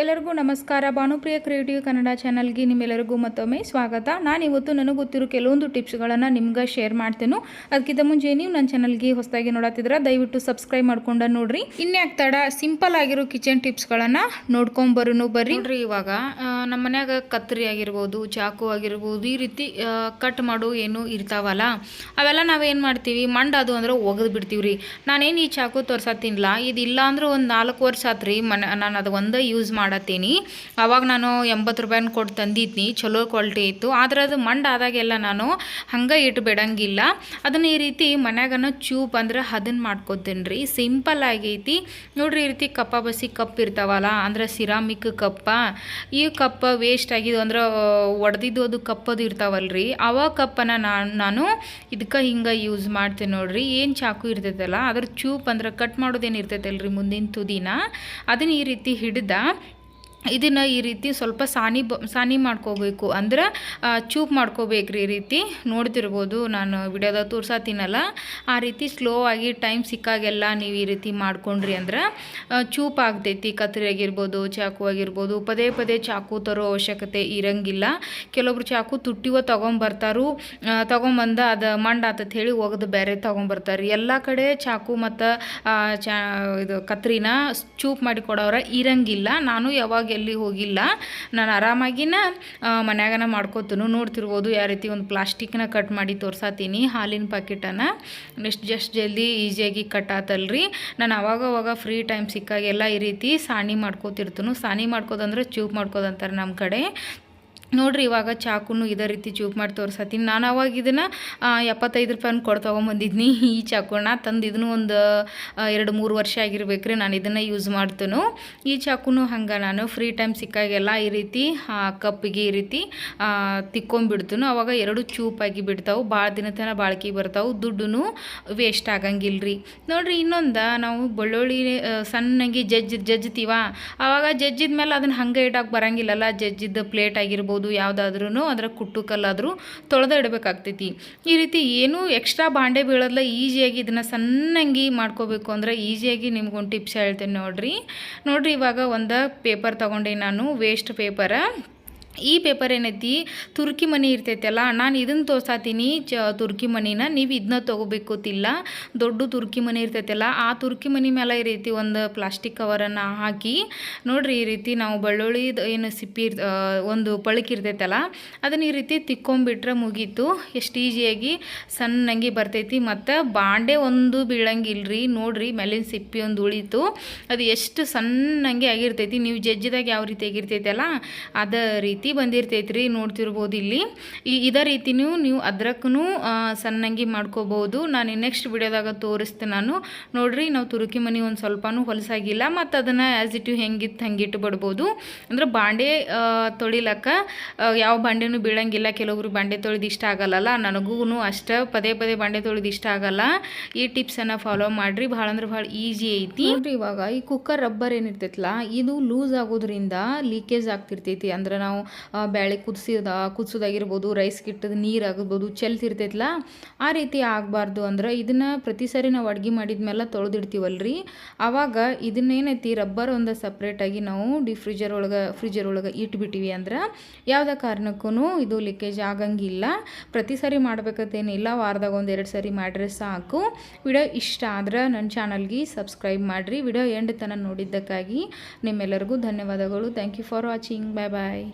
ಎಲ್ಲರಿಗೂ ನಮಸ್ಕಾರ. ಭಾನುಪ್ರಿಯ ಕ್ರಿಯೇಟಿವ್ ಕನ್ನಡ ಚಾನಲ್ಗೆ ನಿಮ್ಮೆಲ್ಲರಿಗೂ ಮತ್ತೊಮ್ಮೆ ಸ್ವಾಗತ. ನಾನು ಇವತ್ತು ನನಗೆ ಗೊತ್ತಿರೋ ಕೆಲವೊಂದು ಟಿಪ್ಸ್ಗಳನ್ನು ನಿಮ್ಗೆ ಶೇರ್ ಮಾಡ್ತೇನೆ. ಅದಕ್ಕಿಂತ ಮುಂಚೆ ನೀವು ನನ್ನ ಚಾನಲ್ಗೆ ಹೊಸದಾಗಿ ನೋಡತ್ತಿದ್ರೆ ದಯವಿಟ್ಟು ಸಬ್ಸ್ಕ್ರೈಬ್ ಮಾಡ್ಕೊಂಡು ನೋಡ್ರಿ. ಇನ್ಯಾಕ್ ತಡ ಸಿಂಪಲ್ ಆಗಿರೋ ಕಿಚನ್ ಟಿಪ್ಸ್ಗಳನ್ನು ನೋಡ್ಕೊಂಬರೋನು ಬರ್ರಿ. ನೋಡ್ರಿ ಇವಾಗ ನಮ್ಮ ಮನ್ಯಾಗ ಕತ್ತರಿ ಆಗಿರ್ಬೋದು, ಚಾಕು ಆಗಿರ್ಬೋದು, ಈ ರೀತಿ ಕಟ್ ಮಾಡೋ ಏನು ಇರ್ತಾವಲ್ಲ, ಅವೆಲ್ಲ ನಾವೇನು ಮಾಡ್ತೀವಿ? ಮಂಡ ಅದು ಅಂದ್ರೆ ಒಗೆದು ಬಿಡ್ತೀವಿ ರೀ ನಾನೇನು ಈ ಚಾಕು ತೋರ್ಸತ್ತೀನಿಲ್ಲ ಇದು ಇಲ್ಲ ಅಂದ್ರೆ ಒಂದು ನಾಲ್ಕು ವರ್ಷ ಆತ್ರಿ ಮನೆ, ನಾನು ಅದು ಒಂದೇ ಯೂಸ್ ಮಾಡತ್ತೀನಿ. ಅವಾಗ ನಾನು ಎಂಬತ್ತು ರೂಪಾಯಿನ ಕೊಟ್ಟು ತಂದಿದ್ನಿ, ಚಲೋ ಕ್ವಾಲಿಟಿ ಇತ್ತು. ಆದ್ರೆ ಅದು ಮಂಡ ಆದಾಗೆಲ್ಲ ನಾನು ಹಂಗೆ ಇಟ್ಟು ಬಿಡಂಗಿಲ್ಲ ಅದನ್ನು ಈ ರೀತಿ ಮನ್ಯಾಗನ ಚೂಪ್ ಅಂದ್ರೆ ಅದನ್ನು ಮಾಡ್ಕೊತೀನಿ ರೀ ಸಿಂಪಲ್ ಆಗೈತಿ. ನೋಡ್ರಿ ಈ ರೀತಿ ಕಪ್ಪ ಬಸಿ ಕಪ್ ಇರ್ತಾವಲ್ಲ, ಅಂದ್ರೆ ಸಿರಾಮಿಕ್ ಕಪ್ಪ, ಈ ಕಪ್ಪ ವೇಸ್ಟ್ ಆಗಿದ್ದು ಅಂದ್ರೆ ಒಡೆದಿದ್ದು ಅದು ಕಪ್ಪದು ಇರ್ತಾವಲ್ರಿ. ಅವ ಕಪ್ಪನ ನಾನು ನಾನು ಇದಕ್ಕೆ ಹಿಂಗೆ ಯೂಸ್ ಮಾಡ್ತೀನಿ ನೋಡ್ರಿ. ಏನು ಚಾಕು ಇರ್ತೈತಲ್ಲ, ಅದ್ರ ಚೂಪ್ ಅಂದ್ರೆ ಕಟ್ ಮಾಡೋದೇನು ಇರ್ತೈತಲ್ರಿ ಮುಂದಿನ ತುದಿನ. ಅದನ್ನ ಈ ರೀತಿ ಹಿಡ್ದ ಇದನ್ನು ಈ ರೀತಿ ಸ್ವಲ್ಪ ಸಾನಿ ಬ ಸಾನಿ ಮಾಡ್ಕೋಬೇಕು ಅಂದ್ರೆ ಚೂಪ್ ಮಾಡ್ಕೋಬೇಕ್ರಿ ಈ ರೀತಿ. ನೋಡ್ತಿರ್ಬೋದು ನಾನು ವಿಡಿಯೋದಾಗ ತೋರ್ಸತ್ತೀನಲ್ಲ ಆ ರೀತಿ ಸ್ಲೋ ಆಗಿ ಟೈಮ್ ಸಿಕ್ಕಾಗೆಲ್ಲ ನೀವು ಈ ರೀತಿ ಮಾಡ್ಕೊಂಡ್ರಿ ಅಂದ್ರೆ ಚೂಪ್ ಆಗ್ತೈತಿ. ಕತ್ರಿ ಆಗಿರ್ಬೋದು, ಚಾಕು ಆಗಿರ್ಬೋದು, ಪದೇ ಪದೇ ಚಾಕು ತರೋ ಅವಶ್ಯಕತೆ ಇರಂಗಿಲ್ಲ. ಕೆಲವೊಬ್ರು ಚಾಕು ತುಟ್ಟಿವ ತೊಗೊಂಬರ್ತಾರು ತೊಗೊಂಬಂದ ಅದು ಮಂಡ ಆತತ್ ಹೇಳಿ ಒಗೆದು ಬೇರೆ ತೊಗೊಂಬರ್ತಾರೆ. ಎಲ್ಲ ಕಡೆ ಚಾಕು ಮತ್ತು ಚಾ, ಇದು ಕತ್ರಿನ ಚೂಪ್ ಮಾಡಿ ಕೊಡೋರ ಇರಂಗಿಲ್ಲ. ನಾನು ಯಾವಾಗ ಎಲ್ಲಿ ಹೋಗಿಲ್ಲ. ನಾನು ಆರಾಮಾಗಿನ ಮನ್ಯಾಗನ ಮಾಡ್ಕೋತನು. ನೋಡ್ತಿರ್ಬೋದು ಯಾವ ರೀತಿ ಒಂದು ಪ್ಲಾಸ್ಟಿಕ್ನ ಕಟ್ ಮಾಡಿ ತೋರ್ಸಾತೀನಿ, ಹಾಲಿನ ಪ್ಯಾಕೆಟನ್ನು ನೆಕ್ಸ್ಟ್ ಜಸ್ಟ್ ಜಲ್ದಿ ಈಸಿಯಾಗಿ ಕಟ್ ಆತಲ್ರಿ. ನಾನು ಅವಾಗ ಅವಾಗ ಫ್ರೀ ಟೈಮ್ ಸಿಕ್ಕಾಗೆಲ್ಲ ಈ ರೀತಿ ಸಾಣಿ ಮಾಡ್ಕೋತಿರ್ತನು. ಸಾಣಿ ಮಾಡ್ಕೋದಂದ್ರೆ ಚೂಪ್ ಮಾಡ್ಕೋದಂತಾರೆ ನಮ್ಮ ಕಡೆ. ನೋಡ್ರಿ, ಇವಾಗ ಚಾಕುನು ಇದೇ ರೀತಿ ಚೂಪ್ ಮಾಡಿ ತೋರಿಸತ್ತೀನಿ. ನಾನು ಅವಾಗ ಇದನ್ನು ಎಪ್ಪತ್ತೈದು ರೂಪಾಯಿನ ಕೊಟ್ಟು ತೊಗೊಂಬಂದಿದ್ನಿ. ಈ ಚಾಕುನ ತಂದು ಇದನ್ನು ಒಂದು ಎರಡು ಮೂರು ವರ್ಷ ಆಗಿರ್ಬೇಕ್ರಿ ನಾನು ಇದನ್ನು ಯೂಸ್ ಮಾಡ್ತೇನೆ. ಈ ಚಾಕುನು ಹಂಗೆ ನಾನು ಫ್ರೀ ಟೈಮ್ ಸಿಕ್ಕಾಗೆಲ್ಲ ಈ ರೀತಿ ಕಪ್ಪಿಗೆ ಈ ರೀತಿ ತಿಕ್ಕೊಂಬಿಡ್ತೇನೆ ಅವಾಗ ಎರಡು ಚೂಪಾಗಿ ಬಿಡ್ತಾವೆ. ಭಾಳ ದಿನ ತನಕ ಬಾಳ್ಕೆ ಬರ್ತಾವೆ. ದುಡ್ಡು ವೇಸ್ಟ್ ಆಗಂಗಿಲ್ಲ ರೀ ನೋಡ್ರಿ, ಇನ್ನೊಂದು ನಾವು ಬೆಳ್ಳುಳ್ಳಿ ಸಣ್ಣಗೆ ಜಜ್ಜಿ ಜಜ್ತೀವ ಆವಾಗ ಜಜ್ಜಿದ ಮೇಲೆ ಅದನ್ನು ಹಂಗೆ ಇಡಕ್ಕೆ ಬರಂಗಿಲ್ಲಲ್ಲ. ಜಜ್ಜಿದ ಪ್ಲೇಟ್ ಆಗಿರ್ಬೋದು ಯಾವುದಾದ್ರೂ ಅದರ ಕುಟ್ಟು ಕಲ್ಲಾದರೂ ತೊಳೆದ ಇಡಬೇಕಾಗ್ತೈತಿ. ಈ ರೀತಿ ಏನೂ ಎಕ್ಸ್ಟ್ರಾ ಬಾಂಡೆ ಬೀಳೋದಲ್ಲ ಈಸಿಯಾಗಿ ಇದನ್ನು ಸಣ್ಣಂಗಿ ಮಾಡ್ಕೋಬೇಕು ಅಂದ್ರೆ ಈಸಿಯಾಗಿ ನಿಮ್ಗೊಂದು ಟಿಪ್ಸ್ ಹೇಳ್ತೇನೆ ನೋಡಿರಿ. ನೋಡಿರಿ ಇವಾಗ ಒಂದು ಪೇಪರ್ ತೊಗೊಂಡೆ ನಾನು ವೇಸ್ಟ್ ಪೇಪರ ಈ ಪೇಪರ್ ಏನೈತಿ? ತುರ್ಕಿ ಮನಿ ಇರ್ತೈತಲ್ಲ, ನಾನು ಇದನ್ನು ತೋರ್ಸಾತೀನಿ. ಚ, ತುರ್ಕಿ ಮನಿನ ನೀವು ಇದನ್ನ ತೊಗೋಬೇಕೋತಿಲ್ಲ. ದೊಡ್ಡ ತುರ್ಕಿ ಮನಿ ಇರ್ತೈತಲ್ಲ, ಆ ತುರ್ಕಿ ಮನಿ ಮೇಲೆ ಈ ರೀತಿ ಒಂದು ಪ್ಲಾಸ್ಟಿಕ್ ಕವರನ್ನು ಹಾಕಿ, ನೋಡಿರಿ ಈ ರೀತಿ ನಾವು ಬೆಳ್ಳುಳ್ಳಿದು ಏನು ಸಿಪ್ಪಿ ಒಂದು ಪಳಕ್ ಇರ್ತೈತಲ್ಲ, ಅದನ್ನ ಈ ರೀತಿ ತಿಕ್ಕೊಂಬಿಟ್ರೆ ಮುಗೀತು. ಎಷ್ಟು ಈಸಿಯಾಗಿ ಸಣ್ಣಂಗಿ ಬರ್ತೈತಿ. ಮತ್ತು ಬಾಂಡೆ ಒಂದು ಬೀಳಂಗಿಲ್ರಿ. ನೋಡಿರಿ ಮೇಲಿನ ಸಿಪ್ಪಿ ಒಂದು ಉಳಿತು. ಅದು ಎಷ್ಟು ಸಣ್ಣಂಗೆ ಆಗಿರ್ತೈತಿ. ನೀವು ಜಜ್ಜಿದಾಗ ಯಾವ ರೀತಿ ಆಗಿರ್ತೈತಲ್ಲ, ಅದ ರೀತಿ ಬಂದಿರ್ತೈತಿ ರೀ ನೋಡ್ತಿರ್ಬೋದು ಇಲ್ಲಿ. ಈ, ಇದೇ ರೀತಿನೂ ನೀವು ಅದ್ರಕ್ಕೂ ಸಣ್ಣಂಗಿ ಮಾಡ್ಕೋಬೋದು ನಾನು ನೆಕ್ಸ್ಟ್ ವಿಡಿಯೋದಾಗ ತೋರಿಸ್ತೀನಿ ನಾನು. ನೋಡ್ರಿ, ನಾವು ತುರುಕಿ ಮನೆ ಒಂದು ಸ್ವಲ್ಪನೂ ಹೊಲಸಾಗಿಲ್ಲ, ಮತ್ತು ಅದನ್ನು ಆ್ಯಸ್ ಇಟ್ ಹೆಂಗಿತ್ತು ಹಂಗೆ ಇಟ್ಟು ಬಿಡ್ಬೋದು. ಅಂದ್ರೆ ಬಾಂಡೆ ತೊಳಿಲಕ್ಕ ಯಾವ ಬಾಂಡೆನೂ ಬೀಳಂಗಿಲ್ಲ. ಕೆಲವೊಬ್ರು ಬಾಂಡೆ ತೊಳೆದು ಇಷ್ಟ ಆಗಲ್ಲಲ್ಲ. ನನಗೂ ಅಷ್ಟೇ ಪದೇ ಪದೇ ಬಾಂಡೆ ತೊಳೆದು ಇಷ್ಟ ಆಗಲ್ಲ. ಈ ಟಿಪ್ಸನ್ನು ಫಾಲೋ ಮಾಡಿರಿ. ಭಾಳ ಅಂದ್ರೆ ಭಾಳ ಈಸಿ ಐತಿ. ನೋಡ್ರಿ ಇವಾಗ ಈ ಕುಕ್ಕರ್ ರಬ್ಬರ್ ಏನಿರ್ತೈತಲ್ಲ ಇದು ಲೂಸ್ ಆಗೋದ್ರಿಂದ ಲೀಕೇಜ್ ಆಗ್ತಿರ್ತೈತಿ. ಅಂದ್ರೆ ನಾವು ಬ್ಯಾಳೆ ಕುದಿಸಿದ, ಕುದಿಸೋದಾಗಿರ್ಬೋದು ರೈಸ್ ಕಿಟ್ಟದ ನೀರು ಆಗಿರ್ಬೋದು ಚೆಲ್ತಿರ್ತೈತಲ್ಲ ಆ ರೀತಿ ಆಗಬಾರ್ದು ಅಂದ್ರೆ ಇದನ್ನು ಪ್ರತಿ ಸಾರಿ ನಾವು ಅಡುಗೆ ಮಾಡಿದ್ಮೇಲೆ ತೊಳೆದಿಡ್ತೀವಲ್ರಿ. ಆವಾಗ ಇದನ್ನೇನೈತಿ, ರಬ್ಬರ್ ಒಂದು ಸಪ್ರೇಟಾಗಿ ನಾವು ಡಿಫ್ರಿಜರ್ ಒಳಗೆ ಫ್ರಿಜರ್ ಒಳಗೆ ಇಟ್ಬಿಟ್ಟಿವಿ ಅಂದ್ರೆ ಯಾವುದೇ ಕಾರಣಕ್ಕೂ ಇದು ಲೀಕೇಜ್ ಆಗಂಗಿಲ್ಲ. ಪ್ರತಿ ಸಾರಿ ಮಾಡ್ಬೇಕಂತೇನಿಲ್ಲ ವಾರದಾಗ ಒಂದು ಎರಡು ಸರಿ ಮಾಡಿದ್ರೆ ಸಾಕು. ವಿಡಿಯೋ ಇಷ್ಟ ಆದ್ರೆ ನನ್ನ ಚಾನಲ್ಗೆ ಸಬ್ಸ್ಕ್ರೈಬ್ ಮಾಡಿರಿ. ವಿಡಿಯೋ ಎಂಡ್ ತನ ನೋಡಿದ್ದಕ್ಕಾಗಿ ನಿಮ್ಮೆಲ್ಲರಿಗೂ ಧನ್ಯವಾದಗಳು. Thank you for watching bye bye